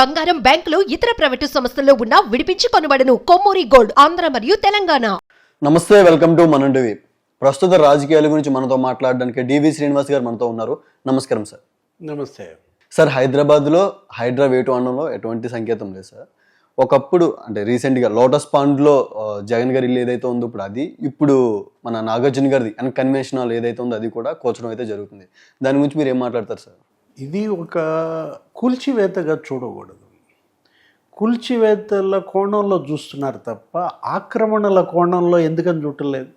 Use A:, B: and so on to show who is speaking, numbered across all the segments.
A: బంగారం బ్యాంకులు ఇతర ప్రైవేటు సంస్థల్లో ఉన్న విడిపించి కొనబడను కొమ్మూరి గోల్డ్ ఆంధ్ర మరియు తెలంగాణ.
B: నమస్తే వెల్కమ్ టు మనం టీవీ ప్రస్తుత రాజకీయాల గురించి మనతో మాట్లాడడానికి డివి శ్రీనివాస్ గారు మనతో ఉన్నారు. నమస్కారం సార్.
C: నమస్తే.
B: సార్ హైదరాబాద్లో హైడ్రా వేటు అనడంలో ఎటువంటి సంకేతం లేదు సార్. ఒకప్పుడు అంటే రీసెంట్గా లోటస్ పాండ్లో జగన్ గారి ఇల్లు ఏదైతే ఉందో ఇప్పుడు అది ఇప్పుడు మన నాగార్జున గారిది అండ్ కన్వెన్షన్ హాల్ ఏదైతే ఉందో అది కూడా కోచడం అయితే జరుగుతుంది. దాని గురించి మీరు ఏం మాట్లాడతారు సార్?
C: ఇది ఒక కూల్చివేతగా చూడకూడదు. కూల్చివేతల కోణంలో చూస్తున్నారు తప్ప ఆక్రమణల కోణంలో ఎందుకని చూడలేదు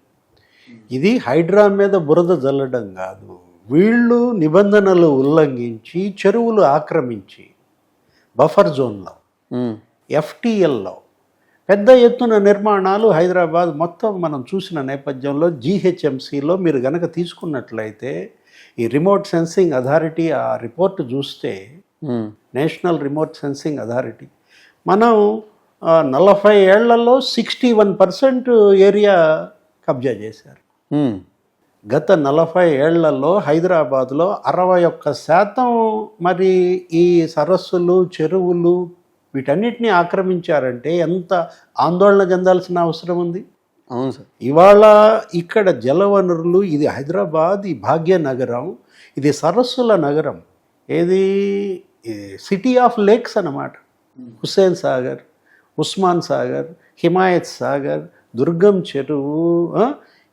C: ఇది హైడ్రా మీద బురద జల్లడం కాదు. వీళ్ళు నిబంధనలు ఉల్లంఘించి చెరువులు ఆక్రమించి బఫర్ జోన్లో ఎఫ్టీఎల్లో పెద్ద ఎత్తున నిర్మాణాలు హైదరాబాద్ మొత్తం మనం చూసిన నేపథ్యంలో జీహెచ్ఎంసీలో మీరు గనక తీసుకున్నట్లయితే ఈ రిమోట్ సెన్సింగ్ అథారిటీ ఆ రిపోర్ట్ చూస్తే
B: um,
C: national remote sensing authority మనం నలభై ఏళ్ళలో సిక్స్టీ వన్ పర్సెంట్ ఏరియా కబ్జా చేశారు.
B: ఉమ్,
C: గత నలభై ఏళ్ళలో హైదరాబాద్లో అరవై ఒక్క శాతం మరి ఈ సరస్సులు చెరువులు వీటన్నిటిని ఆక్రమించారంటే ఎంత ఆందోళన చెందాల్సిన అవసరం ఉంది?
B: అవును సార్.
C: ఇవాళ ఇక్కడ జలవనరులు ఇది హైదరాబాద్ ఈ భాగ్యనగరం ఇది సరస్సుల నగరం. ఏది? సిటీ ఆఫ్ లేక్స్ అన్నమాట. హుస్సేన్ సాగర్ ఉస్మాన్ సాగర్ హిమాయత్ సాగర్ దుర్గం చెరువు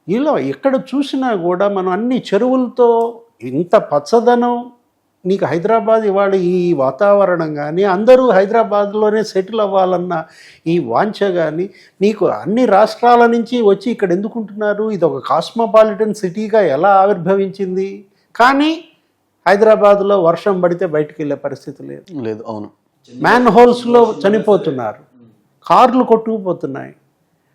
C: ఇలా ఎక్కడ చూసినా కూడా మనం అన్ని చెరువులతో ఇంత పచ్చదనం నీకు హైదరాబాద్ ఇవాళ ఈ వాతావరణం కానీ అందరూ హైదరాబాద్లోనే సెటిల్ అవ్వాలన్న ఈ వాంఛ కానీ నీకు అన్ని రాష్ట్రాల నుంచి వచ్చి ఇక్కడ ఎందుకుంటున్నారు? ఇది ఒక కాస్మోపాలిటన్ సిటీగా ఎలా ఆవిర్భవించింది? కానీ హైదరాబాద్లో వర్షం పడితే బయటికి వెళ్ళే పరిస్థితి లేదు.
B: లేదు అవును.
C: మ్యాన్ హోల్స్లో చనిపోతున్నారు. కార్లు కొట్టుకుపోతున్నాయి.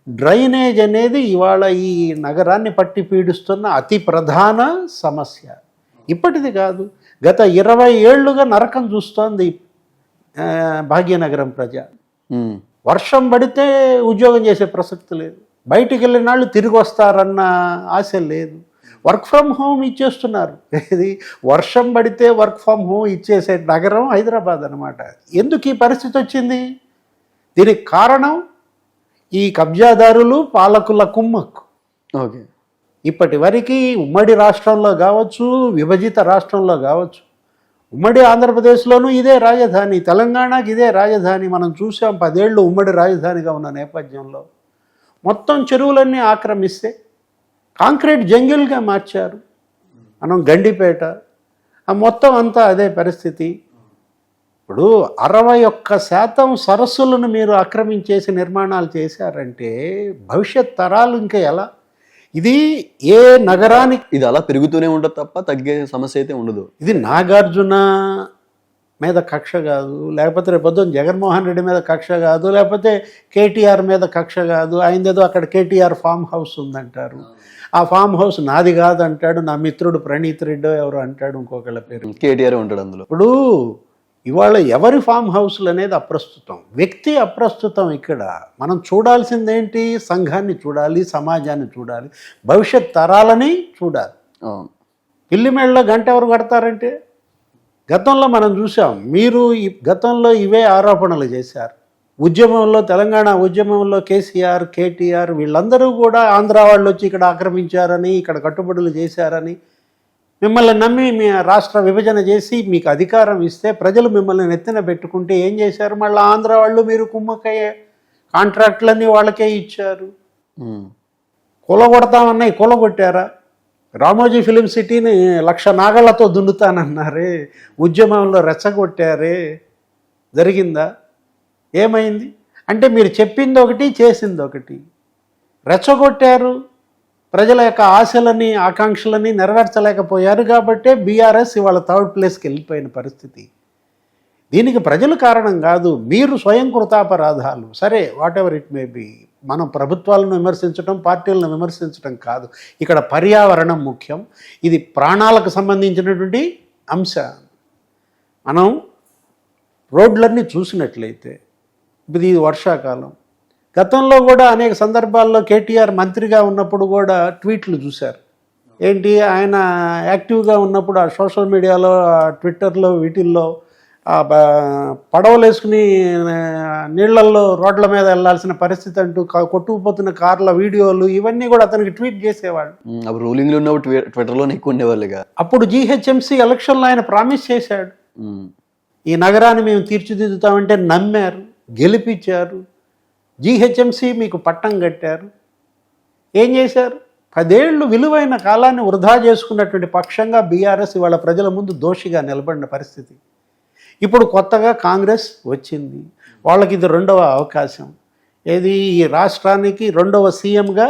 C: డ్రైనేజ్ అనేది ఇవాళ ఈ నగరాన్ని పట్టి పీడిస్తున్న అతి ప్రధాన సమస్య. ఇప్పటిది కాదు. గత ఇరవై ఏళ్ళుగా నరకం చూస్తోంది భాగ్యనగరం ప్రజ. వర్షం పడితే ఉద్యోగం చేసే ప్రసక్తి లేదు. బయటికి వెళ్ళిన వాళ్ళు తిరిగి వస్తారన్న ఆశ లేదు. వర్క్ ఫ్రమ్ హోమ్ ఇచ్చేస్తున్నారు. ఇది వర్షం పడితే వర్క్ ఫ్రమ్ హోమ్ ఇచ్చేసే నగరం హైదరాబాద్ అనమాట ఎందుకు ఈ పరిస్థితి వచ్చింది? దీనికి కారణం ఈ కబ్జాదారులు పాలకుల కుమ్మక్కు.
B: ఓకే.
C: ఇప్పటి వరకు ఉమ్మడి రాష్ట్రంలో కావచ్చు విభజిత రాష్ట్రంలో కావచ్చు ఉమ్మడి ఆంధ్రప్రదేశ్లోనూ ఇదే రాజధాని తెలంగాణకి ఇదే రాజధాని మనం చూసాం పదేళ్ళు ఉమ్మడి రాజధానిగా ఉన్న నేపథ్యంలో. మొత్తం చెరువులన్నీ ఆక్రమిస్తే కాంక్రీట్ జంగిల్గా మార్చారు. మనం గండిపేట ఆ మొత్తం అంతా అదే పరిస్థితి. ఇప్పుడు అరవై ఒక్క శాతం సరస్సులను మీరు ఆక్రమించేసి నిర్మాణాలు చేశారంటే భవిష్యత్ తరాలు ఇంకా ఎలా? ఇది ఏ నగరానికి
B: ఇది అలా పెరుగుతూనే ఉంటుంది తప్ప తగ్గే సమస్య అయితే ఉండదు.
C: ఇది నాగార్జున మీద కక్ష కాదు లేకపోతే రేపు పొద్దున్న జగన్మోహన్ రెడ్డి మీద కక్ష కాదు లేకపోతే కేటీఆర్ మీద కక్ష కాదు ఆయనదేదో అక్కడ కేటీఆర్ ఫామ్ హౌస్ ఉందంటారు. ఆ ఫామ్ హౌస్ నాది కాదు అంటాడు నా మిత్రుడు ప్రణీత్ రెడ్డో ఎవరో అంటాడు ఇంకొకళ్ళ పేరు.
B: కేటీఆర్ ఉంటాడు అందులో.
C: ఇప్పుడు ఇవాళ ఎవరి ఫామ్ హౌస్లు అనేది అప్రస్తుతం? వ్యక్తి అప్రస్తుతం ఇక్కడ. మనం చూడాల్సిందేంటి? సంఘాన్ని చూడాలి సమాజాన్ని చూడాలి భవిష్యత్ తరాలని చూడాలి. పిల్లిమేళ్ళలో గంట ఎవరు కడతారంటే? గతంలో మనం చూసాం మీరు ఈ గతంలో ఇవే ఆరోపణలు చేశారు. ఉద్యమంలో తెలంగాణ ఉద్యమంలో కేసీఆర్ కేటీఆర్ వీళ్ళందరూ కూడా ఆంధ్ర వాళ్ళు వచ్చి ఇక్కడ ఆక్రమించారని ఇక్కడ కట్టుబడులు చేశారని మిమ్మల్ని నమ్మి మీ రాష్ట్ర విభజన చేసి మీకు అధికారం ఇస్తే ప్రజలు మిమ్మల్ని నెత్తిన పెట్టుకుంటే ఏం చేశారు? మళ్ళీ ఆంధ్ర వాళ్ళు మీరు కుమ్మక్కయ్యే కాంట్రాక్టులన్నీ వాళ్ళకే ఇచ్చారు. కూలగొడతామన్నాయి కూలగొట్టారా? రామోజీ ఫిలిం సిటీని లక్ష నాగళ్ళతో దున్నుతానన్నారే ఉద్యమంలో రెచ్చగొట్టారే. జరిగిందా? ఏమైంది? అంటే మీరు చెప్పింది ఒకటి చేసింది ఒకటి రెచ్చగొట్టారు. ప్రజల యొక్క ఆశలని ఆకాంక్షలని నెరవేర్చలేకపోయారు కాబట్టే బీఆర్ఎస్ ఇవాళ థర్డ్ ప్లేస్కి వెళ్ళిపోయిన పరిస్థితి. దీనికి ప్రజలు కారణం కాదు మీరు స్వయం కృతాపరాధాలు. సరే whatever it may be మనం ప్రభుత్వాలను విమర్శించడం పార్టీలను విమర్శించడం కాదు. ఇక్కడ పర్యావరణం ముఖ్యం. ఇది ప్రాణాలకు సంబంధించినటువంటి అంశ. మనం రోడ్లన్నీ చూసినట్లయితే ఇది వర్షాకాలం గతంలో కూడా అనేక సందర్భాల్లో కేటీఆర్ మంత్రిగా ఉన్నప్పుడు కూడా ట్వీట్లు చూశారు. ఏంటి? ఆయన యాక్టివ్గా ఉన్నప్పుడు ఆ సోషల్ మీడియాలో ట్విట్టర్లో వీటిల్లో పడవలు వేసుకుని ఆ, నీళ్ళల్లో రోడ్ల మీద వెళ్ళాల్సిన పరిస్థితి అంటూ కొట్టుకుపోతున్న కార్ల వీడియోలు ఇవన్నీ కూడా అతనికి ట్వీట్ చేసేవాడు
B: అప్పుడు రూలింగ్లో ఉన్నప్పుడు ట్వి- ట్విట్టర్లోనే ఎక్కువ ఉండేవాళ్ళుగా
C: అప్పుడు జీహెచ్ఎంసీ ఎలక్షన్లో ఆయన ప్రామిస్ చేశాడు. ఈ నగరాన్ని మేము తీర్చిదిద్దుతామంటే నమ్మారు గెలిపించారు. జీహెచ్ఎంసీ మీకు పట్టం కట్టారు. ఏం చేశారు? పదేళ్ళు విలువైన కాలాన్ని వృధా చేసుకున్నటువంటి పక్షంగా బీఆర్ఎస్ ఇవాళ ప్రజల ముందు దోషిగా నిలబడిన పరిస్థితి. ఇప్పుడు కొత్తగా కాంగ్రెస్ వచ్చింది. వాళ్ళకి ఇది రెండవ అవకాశం. ఏది? ఈ రాష్ట్రానికి రెండవ సీఎంగా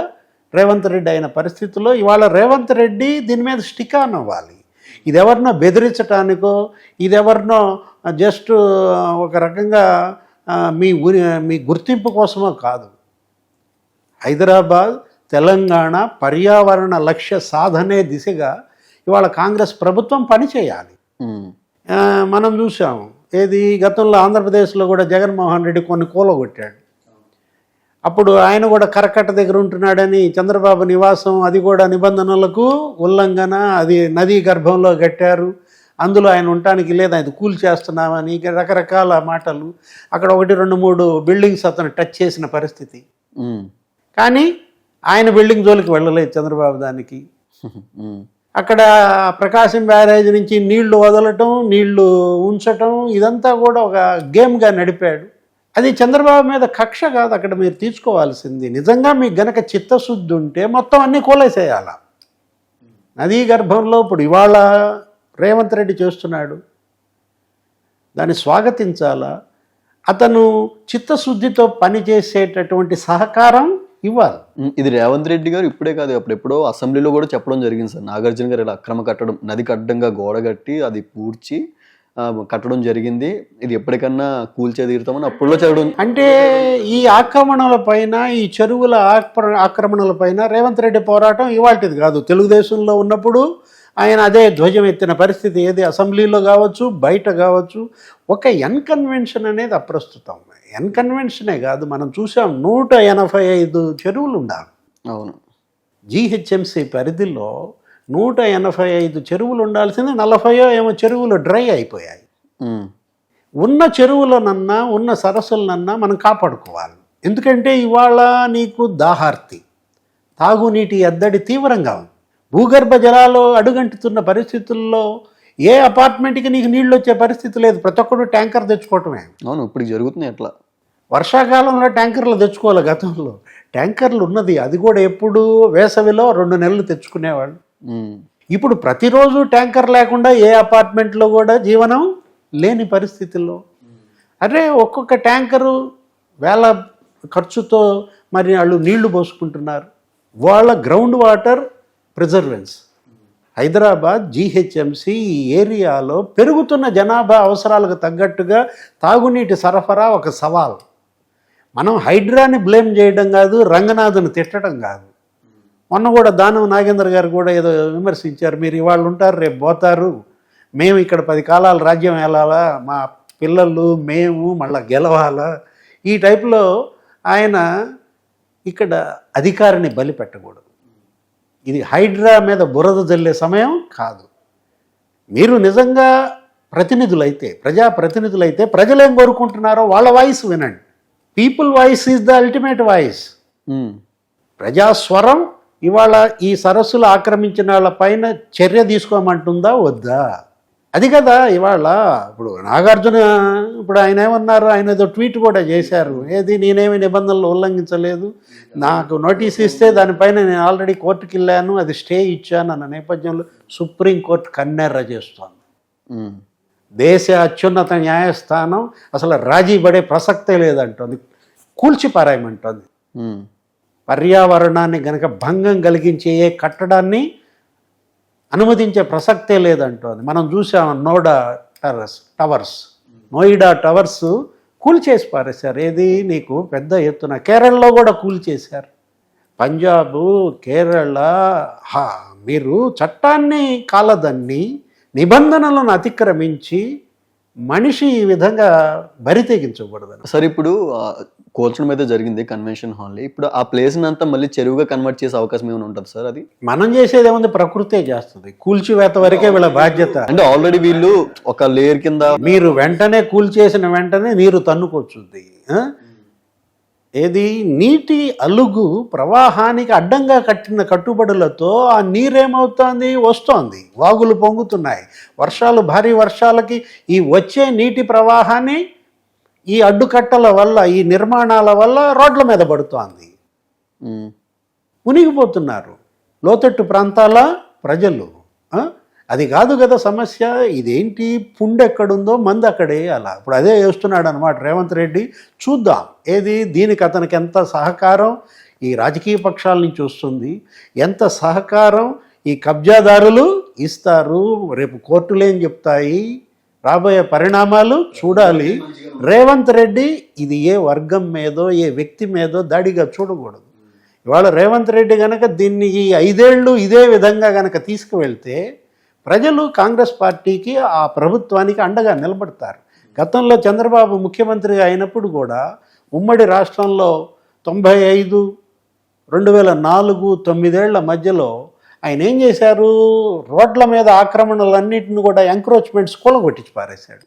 C: రేవంత్ రెడ్డి అయిన పరిస్థితుల్లో ఇవాళ రేవంత్ రెడ్డి దీని మీద స్టిక్ ఆన్ అవ్వాలి. ఇది ఎవరినో బెదిరించటానికో ఇది ఎవరినో జస్ట్ ఒక రకంగా మీ ఊరి మీ గుర్తింపు కోసమో కాదు. హైదరాబాద్ తెలంగాణ పర్యావరణ లక్ష్య సాధనే దిశగా ఇవాళ కాంగ్రెస్ ప్రభుత్వం పనిచేయాలి మనం చూసాం. ఏది గతంలో ఆంధ్రప్రదేశ్లో కూడా జగన్మోహన్ రెడ్డి కొన్ని కూలగొట్టాడు. అప్పుడు ఆయన కూడా కరకట్ట దగ్గర ఉంటున్నాడని చంద్రబాబు నివాసం అది కూడా నిబంధనలకు ఉల్లంఘన అది నదీ గర్భంలో కట్టారు. అందులో ఆయన ఉండటానికి లేదు అది కూల్ చేస్తున్నామని రకరకాల మాటలు. అక్కడ ఒకటి రెండు మూడు బిల్డింగ్స్ అతను టచ్ చేసిన పరిస్థితి. కానీ ఆయన బిల్డింగ్ జోలికి వెళ్ళలేదు చంద్రబాబు దానికి. అక్కడ ప్రకాశం బ్యారేజ్ నుంచి నీళ్ళు వదలటం నీళ్ళు ఉంచటం ఇదంతా కూడా ఒక గేమ్గా నడిపాడు. అది చంద్రబాబు మీద కక్ష కాదు అక్కడ మీరు తీర్చుకోవాల్సింది. నిజంగా మీకు గనక చిత్తశుద్ధి ఉంటే మొత్తం అన్నీ కోలేసేయాల? నదీ గర్భంలో ఇప్పుడు ఇవాళ రేవంత్ రెడ్డి చేస్తున్నాడు. దాన్ని స్వాగతించాలా? అతను చిత్తశుద్ధితో పనిచేసేటటువంటి సహకారం ఇవ్వాలి.
B: ఇది రేవంత్ రెడ్డి గారు ఇప్పుడే కాదు అప్పుడు ఎప్పుడో అసెంబ్లీలో కూడా చెప్పడం జరిగింది సార్. నాగార్జున గారు ఇలా అక్రమ కట్టడం నది కట్టడంగా గోడ కట్టి అది పూడ్చి కట్టడం జరిగింది. ఇది ఎప్పటికన్నా కూల్చే తీరుతామని అప్పుడులో చదవడం
C: అంటే ఈ ఆక్రమణల పైన ఈ చెరువుల ఆక్ర- ఆక్రమణల పైన రేవంత్ రెడ్డి పోరాటం ఇవాటిది కాదు. తెలుగుదేశంలో ఉన్నప్పుడు ఆయన అదే ధ్వజం ఎత్తిన పరిస్థితి ఏది? అసెంబ్లీలో కావచ్చు బయట కావచ్చు. ఒక ఎన్కన్వెన్షన్ అనేది అప్రస్తుతం. ఎన్కన్వెన్షనే కాదు మనం చూసాం నూట ఎనభై ఐదు చెరువులు ఉండాలి
B: అవును.
C: జీహెచ్ఎంసీ పరిధిలో నూట ఎనభై ఐదు చెరువులు ఉండాల్సింది నలభైయో ఏమో చెరువులు డ్రై అయిపోయాయి. ఉన్న చెరువులనన్నా ఉన్న సరస్సులనన్నా మనం కాపాడుకోవాలి. ఎందుకంటే ఇవాళ నీకు దాహార్తి. తాగునీటి ఎద్దడి తీవ్రంగా ఉంది. భూగర్భ జలాలు అడుగంటుతున్న పరిస్థితుల్లో ఏ అపార్ట్మెంట్కి నీకు నీళ్ళు వచ్చే పరిస్థితి లేదు? ప్రతి ఒక్కడు ట్యాంకర్ తెచ్చుకోవటమే.
B: అవును ఇప్పుడు జరుగుతుంది ఎట్లా
C: వర్షాకాలంలో ట్యాంకర్లు తెచ్చుకోవాలి గతంలో. ట్యాంకర్లు ఉన్నది అది కూడా ఎప్పుడు వేసవిలో రెండు నెలలు తెచ్చుకునేవాళ్ళు. ఇప్పుడు ప్రతిరోజు ట్యాంకర్ లేకుండా ఏ అపార్ట్మెంట్లో కూడా జీవనం లేని పరిస్థితుల్లో. అరే ఒక్కొక్క ట్యాంకరు వేల ఖర్చుతో మరి వాళ్ళు నీళ్ళు పోసుకుంటున్నారు. వాళ్ళ ground water preservance. Hyderabad GHMC ఈ ఏరియాలో పెరుగుతున్న జనాభా అవసరాలకు తగ్గట్టుగా తాగునీటి సరఫరా ఒక సవాల్. మనం హైడ్రాని బ్లేమ్ చేయడం కాదు రంగనాథ్ని తిట్టడం కాదు. మొన్న కూడా దానం నాగేంద్ర గారు కూడా ఏదో విమర్శించారు మీరు ఇవాళ ఉంటారు రేపు పోతారు. మేము ఇక్కడ పది కాలాలు రాజ్యం వెళ్ళాలా మా పిల్లలు మేము మళ్ళీ గెలవాలా? ఈ టైప్లో ఆయన ఇక్కడ అధికారిని బలి పెట్టకూడదు. ఇది హైడ్రా మీద బురద జల్లే సమయం కాదు. మీరు నిజంగా ప్రతినిధులైతే ప్రజా ప్రతినిధులైతే ప్రజలు ఏం కోరుకుంటున్నారో వాళ్ళ వాయిస్ వినండి. People voice is the ultimate voice ప్రజాస్వరం ఇవాళ ఈ సరస్సులు ఆక్రమించిన వాళ్ళ పైన చర్య తీసుకోమంటుందా? వద్దా? అది కదా ఇవాళ. ఇప్పుడు నాగార్జున ఇప్పుడు ఆయన ఏమన్నారు? ఆయన ఏదో ట్వీట్ కూడా చేశారు. ఏది? నేనేమి నిబంధనలు ఉల్లంఘించలేదు. నాకు నోటీస్ ఇస్తే దానిపైన నేను ఆల్రెడీ కోర్టుకి వెళ్ళాను. అది స్టే ఇచ్చాను అన్న నేపథ్యంలో సుప్రీంకోర్టు కన్నెర్ర చేస్తోంది. దేశ అత్యున్నత న్యాయస్థానం అసలు రాజీ పడే ప్రసక్తే లేదంటోంది. కూల్చి పారాయమంటోంది
B: ఉమ్,
C: పర్యావరణాన్ని గనక భంగం కలిగించే ఏ కట్టడాన్ని అనుమతించే ప్రసక్తే లేదంటోంది. మనం చూసాం Noida towers towers. Noida towers కూల్చేసి పారేశారు. ఏది నీకు పెద్ద ఎత్తున కేరళలో కూడా కూల్చేశారు పంజాబ్ కేరళ మీరు చట్టాన్ని కాలదన్ని నిబంధనలను అతిక్రమించి మనిషి ఈ విధంగా బరి తెగించకూడదు
B: సార్ ఇప్పుడు కోల్చడం అయితే జరిగింది కన్వెన్షన్ హాల్ ఇప్పుడు ఆ ప్లేస్ అంతా మళ్ళీ చెరువుగా కన్వర్ట్ చేసే అవకాశం ఏమైనా ఉంటుంది సార్ అది?
C: మనం చేసేది ఏముంది? ప్రకృతే చేస్తుంది. కూల్చివేత వరకే వీళ్ళ బాధ్యత.
B: అంటే ఆల్రెడీ వీళ్ళు ఒక లేయర్ కింద
C: మీరు వెంటనే కూల్చేసిన వెంటనే నీరు తన్నుకొచ్చుద్ది? ఏది? నీటి అలుగు ప్రవాహానికి అడ్డంగా కట్టిన కట్టుబడులతో ఆ నీరేమవుతోంది? వస్తోంది. వాగులు పొంగుతున్నాయి. వర్షాలు భారీ వర్షాలకి ఈ వచ్చే నీటి ప్రవాహాన్ని ఈ అడ్డుకట్టల వల్ల ఈ నిర్మాణాల వల్ల రోడ్ల మీద పడుతోంది. మునిగిపోతున్నారు. లోతట్టు ప్రాంతాల ప్రజలు? అది కాదు కదా సమస్య ఇదేంటి పుండు ఎక్కడుందో మంది అక్కడే అలా. ఇప్పుడు అదే వేస్తున్నాడు అనమాట రేవంత్ రెడ్డి. చూద్దాం ఏది దీనికి అతనికి ఎంత సహకారం ఈ రాజకీయ పక్షాల నుంచి వస్తుంది ఎంత సహకారం ఈ కబ్జాదారులు ఇస్తారు రేపు కోర్టులు ఏం చెప్తాయి రాబోయే పరిణామాలు చూడాలి. రేవంత్ రెడ్డి ఇది ఏ వర్గం మీదో ఏ వ్యక్తి మీదో దాడిగా చూడకూడదు. ఇవాళ రేవంత్ రెడ్డి కనుక దీన్ని ఈ ఐదేళ్ళు ఇదే విధంగా కనుక తీసుకువెళ్తే ప్రజలు కాంగ్రెస్ పార్టీకి ఆ ప్రభుత్వానికి అండగా నిలబడతారు. గతంలో చంద్రబాబు ముఖ్యమంత్రిగా అయినప్పుడు కూడా ఉమ్మడి రాష్ట్రంలో తొంభై ఐదు రెండు వేల నాలుగు తొమ్మిదేళ్ళ మధ్యలో ఆయన ఏం చేశారు? రోడ్ల మీద ఆక్రమణలన్నింటిని కూడా ఎంక్రోచ్మెంట్స్ కూలగొట్టించి పారేశాడు.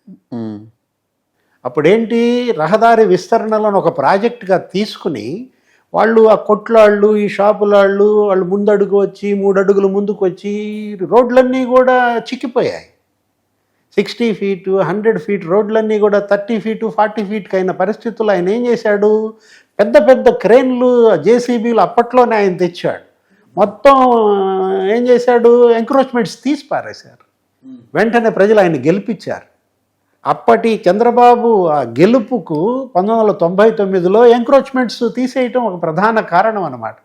C: అప్పుడేంటి? రహదారి విస్తరణలను ఒక ప్రాజెక్టుగా తీసుకుని వాళ్ళు ఆ కొట్లాళ్ళు ఈ షాపులాళ్ళు వాళ్ళు ముందడుగు వచ్చి మూడు అడుగులు ముందుకు వచ్చి రోడ్లన్నీ కూడా చిక్కిపోయాయి. సిక్స్టీ ఫీట్ హండ్రెడ్ ఫీట్ రోడ్లన్నీ కూడా థర్టీ ఫీట్ ఫార్టీ ఫీట్కి అయిన పరిస్థితుల్లో ఆయన ఏం చేశాడు? పెద్ద పెద్ద క్రేన్లు జేసీబీలు అప్పట్లోనే ఆయన తెచ్చాడు. మొత్తం ఏం చేశాడు? ఎంక్రోచ్మెంట్స్ తీసి పారేశారు వెంటనే ప్రజలు ఆయన గెలిపించారు. అప్పటి చంద్రబాబు ఆ గెలుపుకు పంతొమ్మిది వందల తొంభై తొమ్మిదిలో ఎంక్రోచ్మెంట్స్ తీసేయటం ఒక ప్రధాన కారణం అన్నమాట.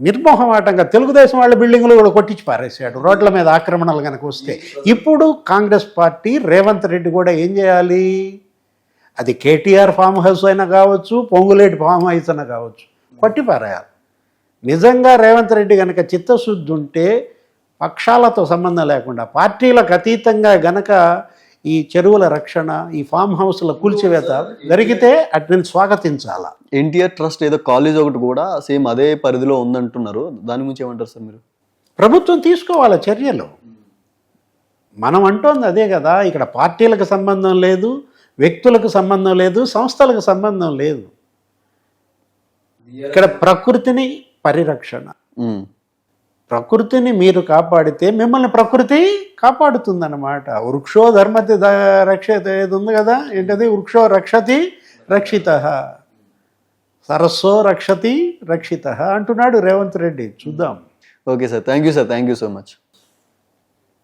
C: నిర్మోహమాటంగా తెలుగుదేశం వాళ్ళ బిల్డింగ్లు కూడా కొట్టించి పారేసాడు రోడ్ల మీద ఆక్రమణలు కనుక వస్తే. ఇప్పుడు కాంగ్రెస్ పార్టీ రేవంత్ రెడ్డి కూడా ఏం చేయాలి? అది కేటీఆర్ ఫామ్ హౌస్ అయినా కావచ్చు పొంగులేటి ఫామ్ హౌస్ అయినా కావచ్చు కొట్టిపారాయాలి నిజంగా రేవంత్ రెడ్డి కనుక చిత్తశుద్ధి ఉంటే పక్షాలతో సంబంధం లేకుండా పార్టీలకు అతీతంగా గనక ఈ చెరువుల రక్షణ ఈ ఫామ్ హౌస్ల కూల్చివేత జరిగితే అటుని స్వాగతించాలా?
B: ఎన్టీఆర్ ట్రస్ట్ ఏదో కాలేజ్ ఒకటి కూడా సేమ్ అదే పరిధిలో ఉందంటున్నారు. దాని గురించి ఏమంటారు సార్ మీరు?
C: ప్రభుత్వం తీసుకోవాలి చర్యలు? మనం అంటోంది అదే కదా ఇక్కడ పార్టీలకు సంబంధం లేదు వ్యక్తులకు సంబంధం లేదు సంస్థలకు సంబంధం లేదు. ఇక్కడ ప్రకృతిని పరిరక్షణ. ప్రకృతిని మీరు కాపాడితే మిమ్మల్ని ప్రకృతి కాపాడుతుందన్నమాట. వృక్షో ధర్మతి రక్షత ఏది ఉంది కదా? ఏంటది? వృక్షో రక్షతి రక్షిత. సరస్సో రక్షతి రక్షిత అంటున్నాడు రేవంత్ రెడ్డి. చూద్దాం.
B: Okay sir. Thank you sir. Thank you so much.